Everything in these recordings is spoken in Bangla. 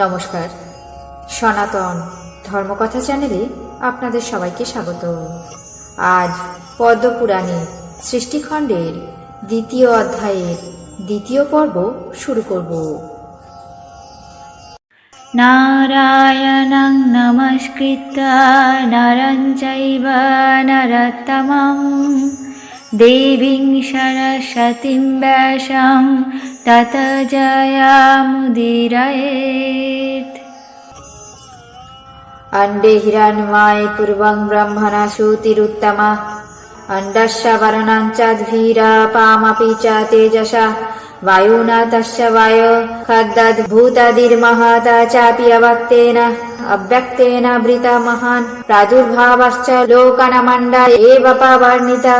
নমস্কার। সনাতন ধর্মকথা চ্যানেলে আপনাদের সবাইকে স্বাগত। আজ পদ্মপুরাণে সৃষ্টিখণ্ডের দ্বিতীয় অধ্যায়ের দ্বিতীয় পর্ব শুরু করব। নারায়ণং নমস্কৃত নরঞ্চৈব নরতমম देवीं सरस्वतीं व्यासं तत जयामुदीरयेत् अण्डे हिरण्मये पूर्वं ब्रह्मणा श्रुतिरुत्तमा अण्डस्य वर्णञ्चाद्भिरपामपि च तेजसा वायुना तस्य वायो खद्दद्भूतादिर्महता चापि अवक्तेन अव्यक्तेन वृता महान् प्रादुर्भावश्च लोकनमण्ड एव पवर्णिता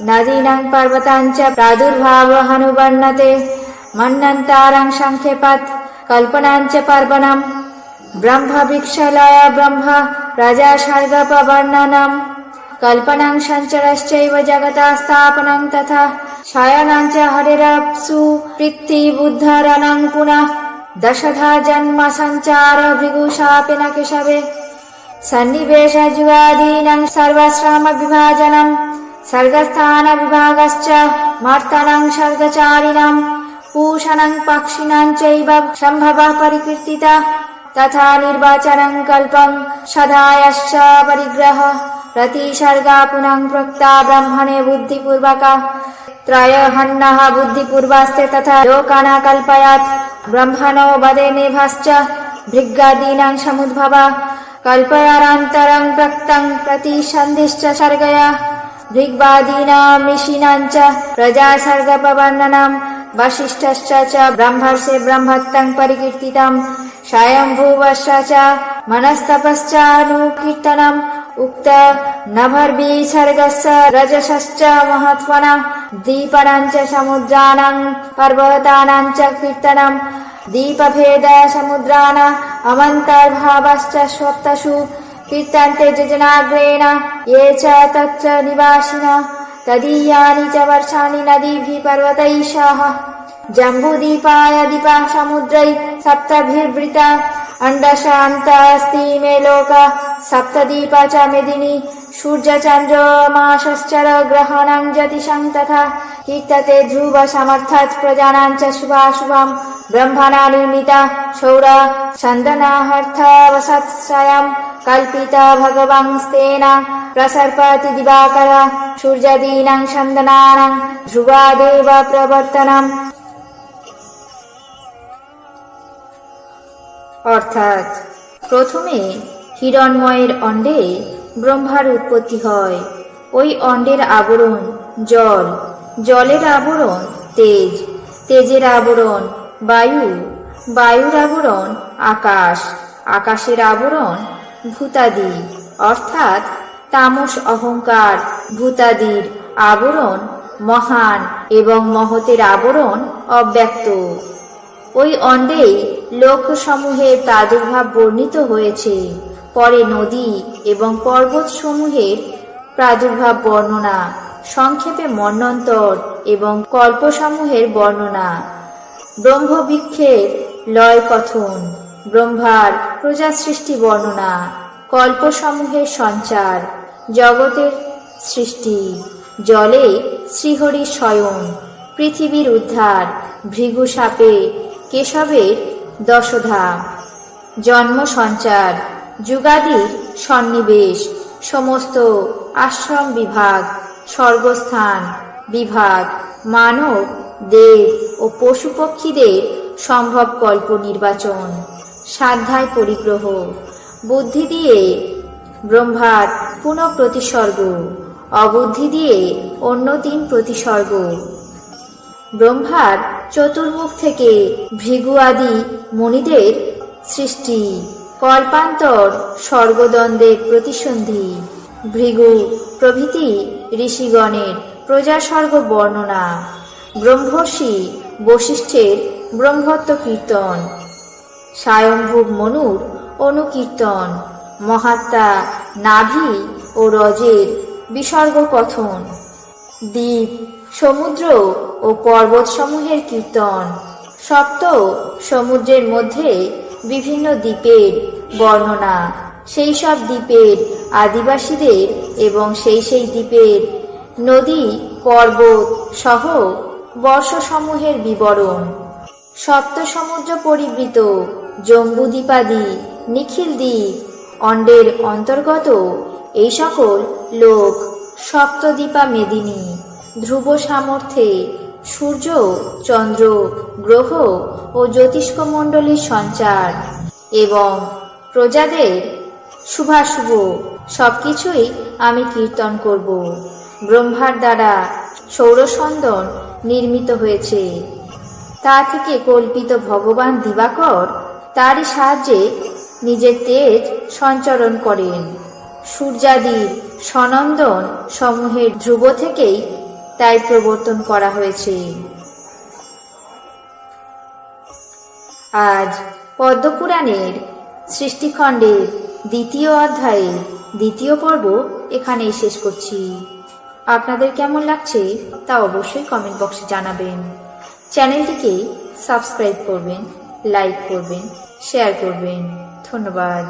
নদীনাং পর্বতাঞ্চ প্রাদুর্ভাবহানুবর্ণতে মন্নন্তারং সংক্ষেপত কল্পনাঞ্চ পার্বণম ব্রহ্মভিক্ষলয় ব্রহ্ম প্রজাসর্গপবর্ণনম কল্পনাং সঞ্চরশ্চৈব জগতা স্থাপনং তথা শয়নাঞ্চ হরিরপ্সু পৃথিবুদ্ধরণং পুনঃ দশধা জন্ম সঞ্চার ভৃগুষাপি ন কেশবে সন্নিবেশযুগাদীনাং সর্বশ্রামবিভাজনम् सर्गस्थानविभागश्च मर्तनं सर्गचारिणम् पूषणं पक्षिणां चैव सम्भवः परिकीर्तिता तथा निर्वाचनं कल्पं सदायश्च परिग्रह प्रतिसर्गा पुनः प्रोक्ता ब्रह्मणे बुद्धिपूर्वका त्रयहन्नः बुद्धिपूर्वास्ते तथा लोकाना कल्पयात् ब्रह्मणो वदे नेभाश्च भृगादीनां समुद्भवा कल्पयारान्तरं प्रक्तं प्रतिसन्धिश्च सर्गया भृग्वादीनां ऋषीणां च प्रजासर्गपवर्णनम् वसिष्ठश्च च ब्रह्मर्षे ब्रह्मत्तं परिकीर्तितम् स्वयंभुवश्च च मनस्तपश्चानुकीर्तनम् उक्त नभर्विसर्गस्य रजसश्च महत्त्वना दीपनां च समुद्राणां पर्वतानां च कीर्तनम् दीपभेद समुद्राणा अमन्तर्भावश्च स्वप्तषु कीर्तन्ते जजनाग्रेण ये च तच्च निवासिनः। तदीयानि च वर्षाणि नदीभिः पर्वतैः सह जम्बूदीपाय दीपा समुद्रै अण्डशान्त अस्ति मे लोक सप्तदीपा च मेदिनी सूर्यचन्द्रमासश्चर ग्रहणं ज्योतिषं तथा कीर्तते ध्रुव समर्थात् प्रजानां च शुभाशुभम् ब्रह्मणा निर्मिता सौर सन्दनाहर्थवसत्सयम् कल्पिता भगवंस्तेन प्रसर्पति दिवाकर सूर्यदीनां सन्दनानां ध्रुवादेव प्रवर्तनम् অর্থাৎ প্রথমে হিরণময়ের অণ্ডে ব্রহ্মার উৎপত্তি হয়। ওই অণ্ডের আবরণ জল। জলের আবরণ তেজ। তেজের আবরণ বায়ু। বায়ুর আবরণ আকাশ। আকাশের আবরণ ভূতাদি। অর্থাৎ তামস অহংকার, ভূতাদির আবরণ মহান এবং মহতের আবরণ অব্যক্ত। ওই অণ্ডেই লোকসমূহের প্রাদুর্ভাব বর্ণিত হয়েছে। পরে নদী এবং পর্বতসমূহের প্রাদুর্ভাব বর্ণনা, সংক্ষেপে মন্বন্তর এবং কল্পসমূহের বর্ণনা। ব্রহ্মবৃক্ষের লয় কথন ব্রহ্মার প্রজা সৃষ্টি বর্ণনা, কল্পসমূহের সঞ্চার, জগতের সৃষ্টি, জলে শ্রীহরি স্বয়ং, পৃথিবীর উদ্ধার, ভৃগু সাপে, কেশবের দশধাম জন্ম সঞ্চার যুগাদির সন্নিবেশ, সমস্ত আশ্রম বিভাগ, স্বর্গস্থান বিভাগ, মানব, দেব ও পশু পক্ষীদের সম্ভব কল্প নির্বাচন, সাধ্যায় পরিগ্রহ, বুদ্ধি দিয়ে ব্রহ্মার পুনঃ প্রতিসর্গ অবুদ্ধি দিয়ে অন্য তিন প্রতিসর্গ। ব্রহ্মার চতুর্মুখ থেকে ভৃগু আদি মণিদের সৃষ্টি। কল্পান্তর স্বর্গদ্বন্দ্বের প্রতিসন্ধি। ভৃগু, প্রভৃতি ঋষিগণের প্রজাস্বর্গ বর্ণনা। ব্রহ্মর্ষি বশিষ্ঠের ব্রহ্মত্ব কীর্তন। স্বয়ংভূব মনুর অনুকীর্তন। মহাত্মা নাভি ও রজের বিসর্গ কথন দ্বীপ, সমুদ্র ও পর্বতসমূহের কীর্তন। সপ্ত সমুদ্রের মধ্যে বিভিন্ন দ্বীপের বর্ণনা। সেই সব দ্বীপের আদিবাসীদের এবং সেই সেই দ্বীপের নদী, পর্বত সহ বর্ষসমূহের বিবরণ। সপ্ত সমুদ্র পরিবৃত, জম্বু দ্বীপাদি, নিখিল দ্বীপ, অন্ডের অন্তর্গত এই সকল লোক সপ্তদ্বীপা মেদিনী, ধ্রুব সামর্থ্যে সূর্য, চন্দ্র, গ্রহ ও জ্যোতিষ্কমণ্ডলীর সঞ্চার এবং প্রজাদের শুভাশুভ, সবকিছুই আমি কীর্তন করব। ব্রহ্মার দ্বারা সৌরসন্দন নির্মিত হয়েছে। তা থেকে কল্পিত ভগবান দিবাকর তারই সাহায্যে নিজের তেজ সঞ্চরণ করেন। সূর্যাদির সনন্দন সমূহের ধ্রুব থেকেই তাই প্রবর্তন করা হয়েছে। আজ পদ্মপুরাণের সৃষ্টিখণ্ডের দ্বিতীয় অধ্যায়ে দ্বিতীয় পর্ব এখানেই শেষ করছি। আপনাদের কেমন লাগছে তা অবশ্যই কমেন্ট বক্সে জানাবেন। চ্যানেলটিকে সাবস্ক্রাইব করবেন লাইক করবেন শেয়ার করবেন। ধন্যবাদ।